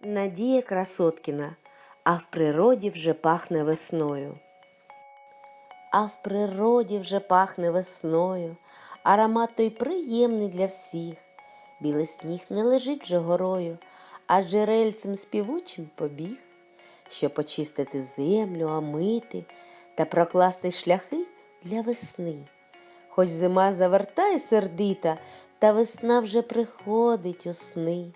Надія Красоткіна, а в природі вже пахне весною. А в природі вже пахне весною, аромат той приємний для всіх. Білий сніг не лежить вже горою, а джерельцем співучим побіг, щоб почистити землю, омити та прокласти шляхи для весни. Хоч зима завертає сердита, та весна вже приходить у сни.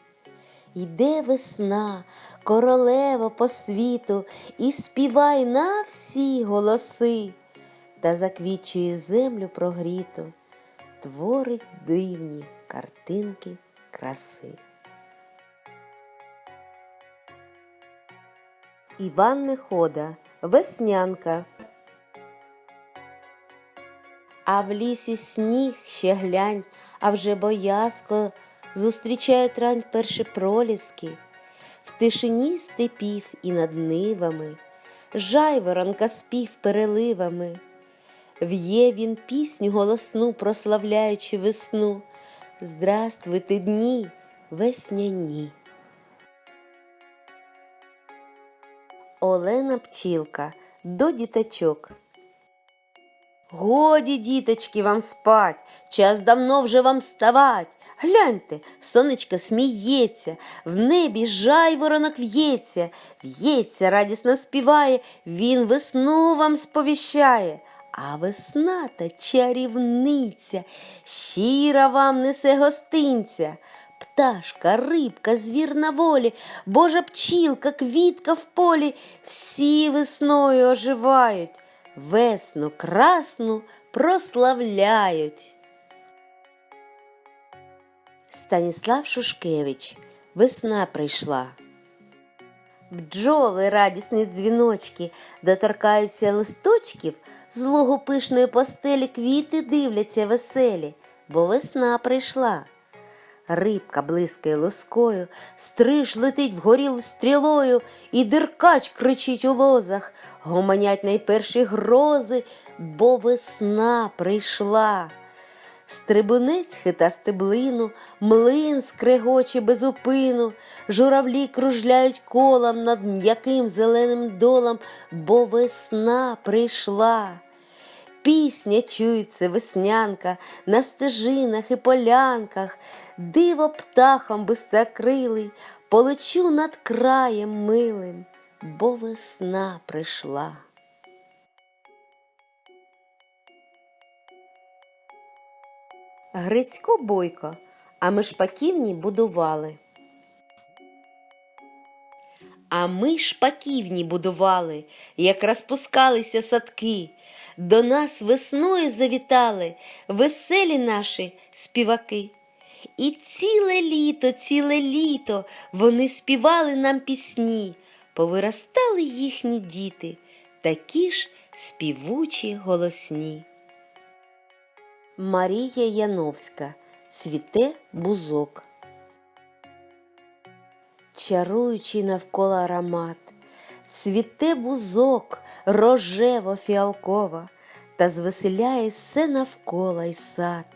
Йде весна, королева по світу, і співай на всі голоси, та заквічує землю прогріту, творить дивні картинки краси. Іван Нехода, Веснянка. А в лісі сніг ще глянь, а вже боязко зустрічає трань перші проліски, в тишині степів і над нивами, жайворонка спів переливами. В'є він пісню голосну, прославляючи весну. Здравствуйте, дні весняні. Олена Пчілка до діточок. Годі, діточки, вам спать, час давно вже вам вставать. Гляньте, сонечко сміється, в небі жайворонок в'ється, в'ється, радісно співає, він весну вам сповіщає. А весна та чарівниця, щира вам несе гостинця. Пташка, рибка, звір на волі, божа пчілка, квітка в полі, всі весною оживають, весну красну прославляють. Станіслав Шушкевич Весна прийшла. Бджоли радісні дзвіночки доторкаються листочків, з лугу пишної постелі квіти дивляться веселі, бо весна прийшла. Рибка блискає лоскою, стриж летить вгорі стрілою, і диркач кричить у лозах, гомонять найперші грози, бо весна прийшла. Стрибунець хита стеблину, млин скрегоче без упину, журавлі кружляють колом над м'яким зеленим долом, бо весна прийшла. Пісня чується веснянка на стежинах і полянках, диво птахам бистрокрилий, полечу над краєм милим, бо весна прийшла. Грицько бойко, а ми шпаківні будували. А ми шпаківні будували, як розпускалися садки. До нас весною завітали веселі наші співаки. І ціле літо, ціле літо вони співали нам пісні, повиростали їхні діти, такі ж співучі голосні. Марія Яновська. Цвіте бузок. Чаруючий навколо аромат, цвіте бузок рожево фіалкова, та звеселяє все навколо й сад,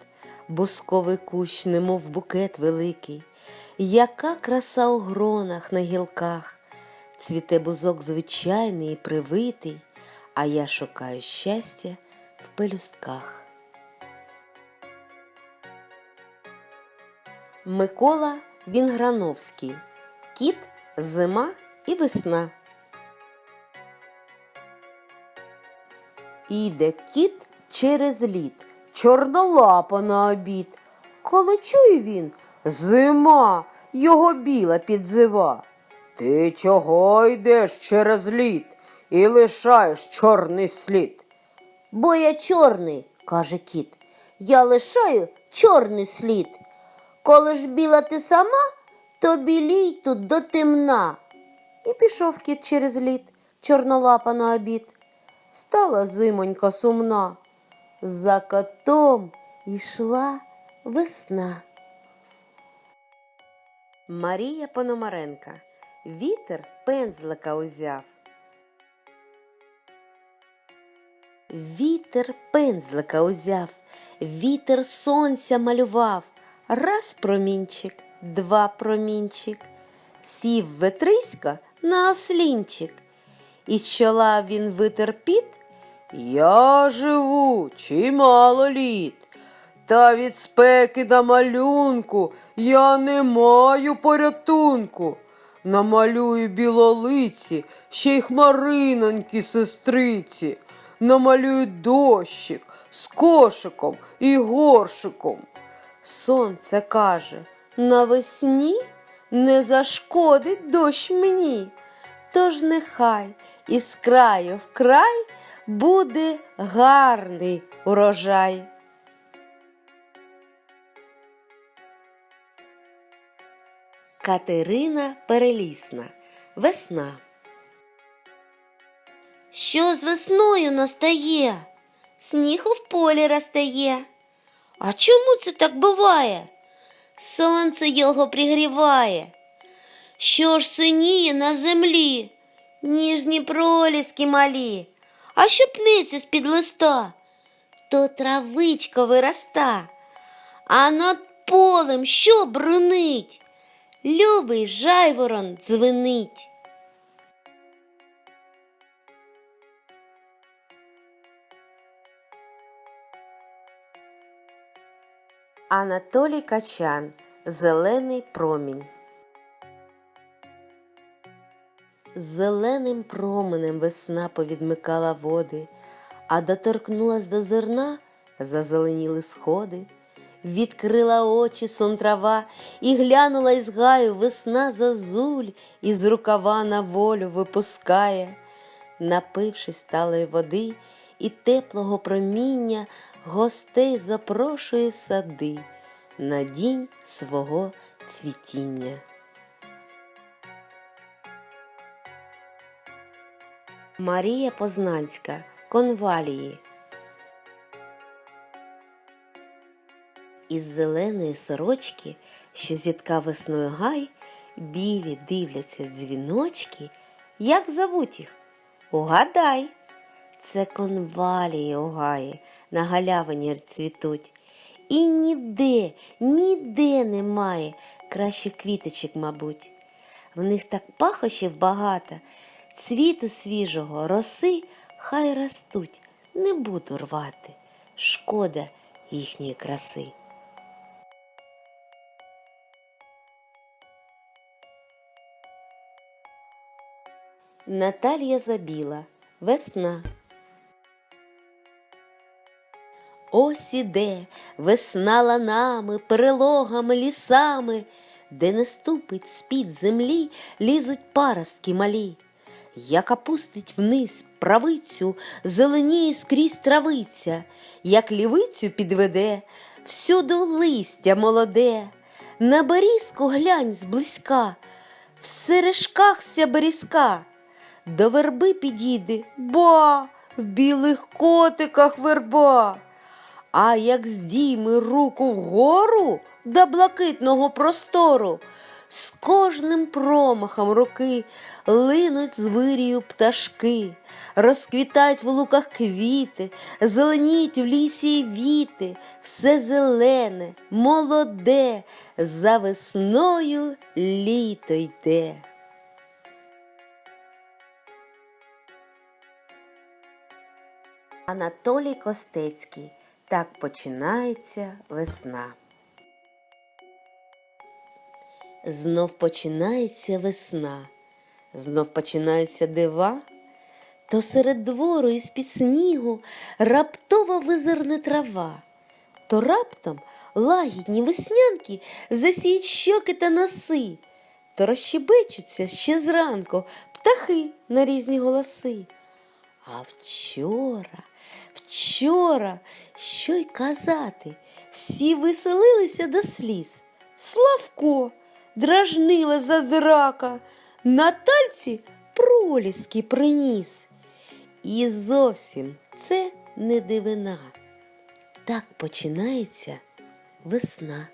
бузковий кущ, немов букет великий, яка краса у гронах на гілках, цвіте бузок звичайний і привитий, а я шукаю щастя в пелюстках. Микола Вінграновський Кіт, зима і весна. Іде кіт через лід, чорнолапа на обід. Коли чує він зима його біла підзива. Ти чого йдеш через лід і лишаєш чорний слід? Бо я чорний, каже кіт. Я лишаю чорний слід. Коли ж біла ти сама, то білій тут до темна. І пішов кіт через лід, чорнолапа на обід. Стала зимонька сумна. За котом йшла весна. Марія Пономаренка Вітер пензлика узяв. Вітер пензлика узяв, вітер сонця малював. Раз промінчик, два промінчик. сів Ветриська на ослінчик, і чола він витер піт. Я живу чимало літ, та від спеки на малюнку я не маю порятунку. Намалюю білолиці, ще й хмаринонькі сестриці, намалюю дощик з кошиком і горшиком. Сонце каже, навесні не зашкодить дощ мені, тож нехай із краю в край буде гарний урожай. Катерина Перелісна. Весна. Що з весною настає? Сніг в полі розтає. А чому це так буває? Сонце його пригріває. Що ж синіє на землі? Ніжні проліски малі, а що пнеться з-під листа, то травичка вироста, а над полем що брунить? Любий жайворон дзвенить. Анатолій Качан. Зелений промінь. Зеленим променем весна повідмикала води, а доторкнулась до зерна, зазеленіли сходи. Відкрила очі сон і глянула із гаю весна зазуль, із рукава на волю випускає. Напившись сталої води і теплого проміння, гостей запрошує сади на дінь свого цвітіння. Марія Познанська Конвалії Із зеленої сорочки, що зітка весною гай, білі дивляться дзвіночки, як зовуть їх? Угадай, це конвалії у на галявині цвітуть. І ніде, ніде немає кращих квіточок, мабуть. В них так пахощів багато, цвіту свіжого, роси хай ростуть, не буду рвати. Шкода їхньої краси. Наталія Забіла. Весна. Ось іде весна ланами, перелогами, лісами, де не ступить з-під землі, лізуть паростки малі. Як опустить вниз правицю, зеленіє скрізь травиця, як лівицю підведе, всюду листя молоде, на берізку глянь зблизька, в сережках ся берізка. До верби підійде, ба, в білих котиках верба. А як здійми руку вгору до блакитного простору, з кожним промахом руки линуть з вирію пташки, розквітають в луках квіти, зеленіють в лісі віти, все зелене, молоде, за весною літо йде. Анатолій Костецький. Так починається весна. Знов починається весна, знов починаються дива, то серед двору із під снігу раптово визирне трава, то раптом лагідні веснянки засіють щоки та носи, то розщебечуться ще зранку птахи на різні голоси. А вчора, вчора, що й казати, всі веселилися до сліз. Славко дражнила задрака, на тальці проліски приніс. І зовсім це не дивина. Так починається весна.